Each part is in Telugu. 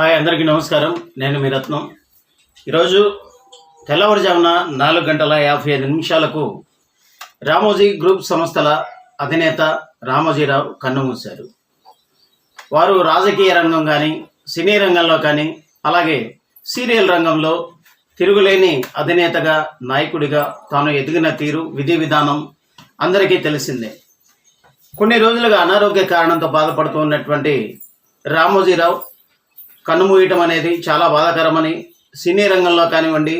హాయ్ అందరికీ నమస్కారం. నేను మీ రత్నం. ఈరోజు తెల్లవారుజామున నాలుగు గంటల యాభై ఐదు నిమిషాలకు రామోజీ గ్రూప్ సంస్థల అధినేత రామోజీరావు కన్నుమూశారు. వారు రాజకీయ రంగం కానీ సినీ రంగంలో కానీ అలాగే సీరియల్ రంగంలో తిరుగులేని అధినేతగా నాయకుడిగా తాను ఎదిగిన తీరు విధి విధానం అందరికీ తెలిసిందే. కొన్ని రోజులుగా అనారోగ్య కారణంతో బాధపడుతూ ఉన్నటువంటి రామోజీరావు కన్నుమూయటం అనేది చాలా బాధాకరమని సినీ రంగంలో కానివ్వండి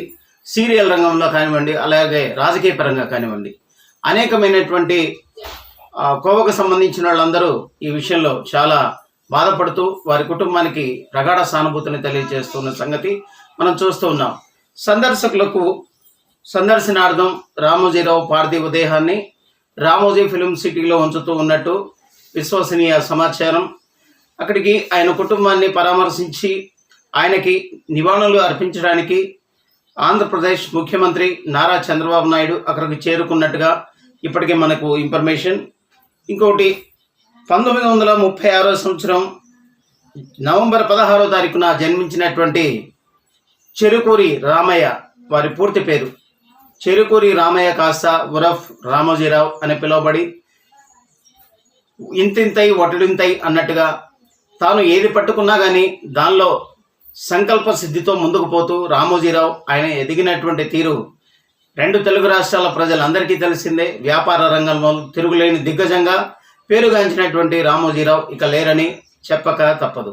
సీరియల్ రంగంలో కానివ్వండి అలాగే రాజకీయ పరంగా కానివ్వండి. అనేకమైనటువంటి కోవకు సంబంధించిన వాళ్ళందరూ ఈ విషయంలో చాలా బాధపడుతూ వారి కుటుంబానికి ప్రగాఢ సానుభూతిని తెలియజేస్తున్న సంగతి మనం చూస్తూ ఉన్నాం. సందర్శకులకు సందర్శనార్థం రామోజీరావు పార్థివ దేహాన్ని రామోజీ ఫిలిం సిటీలో ఉంచుతూ ఉన్నట్టు విశ్వసనీయ సమాచారం అక్కడికి ఆయన కుటుంబాన్ని పరామర్శించి ఆయనకి నివాళులు అర్పించడానికి ఆంధ్రప్రదేశ్ ముఖ్యమంత్రి నారా చంద్రబాబు నాయుడు అక్కడికి చేరుకున్నట్టుగా ఇప్పటికే మనకు ఇన్ఫర్మేషన్. ఇంకొకటి పంతొమ్మిది వందల ముప్పై ఆరో సంవత్సరం నవంబర్ పదహారో తారీఖున జన్మించినటువంటి చెరుకూరి రామయ్య వారి పూర్తి పేరు. చెరుకూరి రామయ్య కాస్త ఉరఫ్ రామోజీరావు అని పిలువబడి ఇంతింతై వటుడింతై అన్నట్టుగా తాను ఏది పట్టుకున్నా కానీ దానిలో సంకల్ప సిద్ధితో ముందుకు పోతూ రామోజీరావు ఆయన ఎదిగినటువంటి తీరు రెండు తెలుగు రాష్ట్రాల ప్రజలందరికీ తెలిసిందే. వ్యాపార రంగంలో తిరుగులేని దిగ్గజంగా పేరుగాంచినటువంటి రామోజీరావు ఇక లేరని చెప్పక తప్పదు.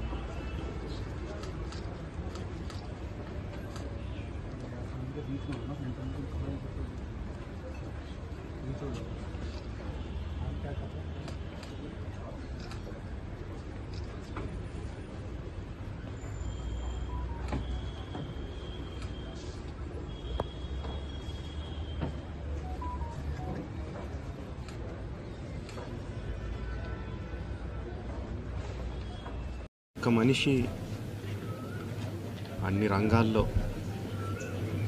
ఒక మనిషి అన్ని రంగాల్లో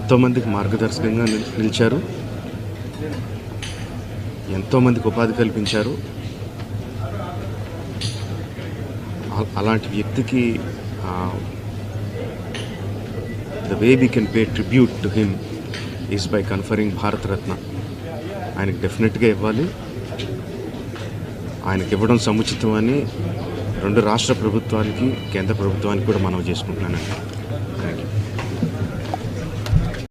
ఎంతోమందికి మార్గదర్శకంగా నిలిచారు. ఎంతోమందికి ఉపాధి కల్పించారు. అలాంటి వ్యక్తికి the way we can pay tribute to him is by conferring Bharat Ratna ఆయనకి డెఫినెట్గా ఇవ్వాలి. ఆయనకి ఇవ్వడం సముచితం అని రెండు రాష్ట్ర ప్రభుత్వానికి కేంద్ర ప్రభుత్వానికి కూడా మనవి చేసుకుంటున్నానండి.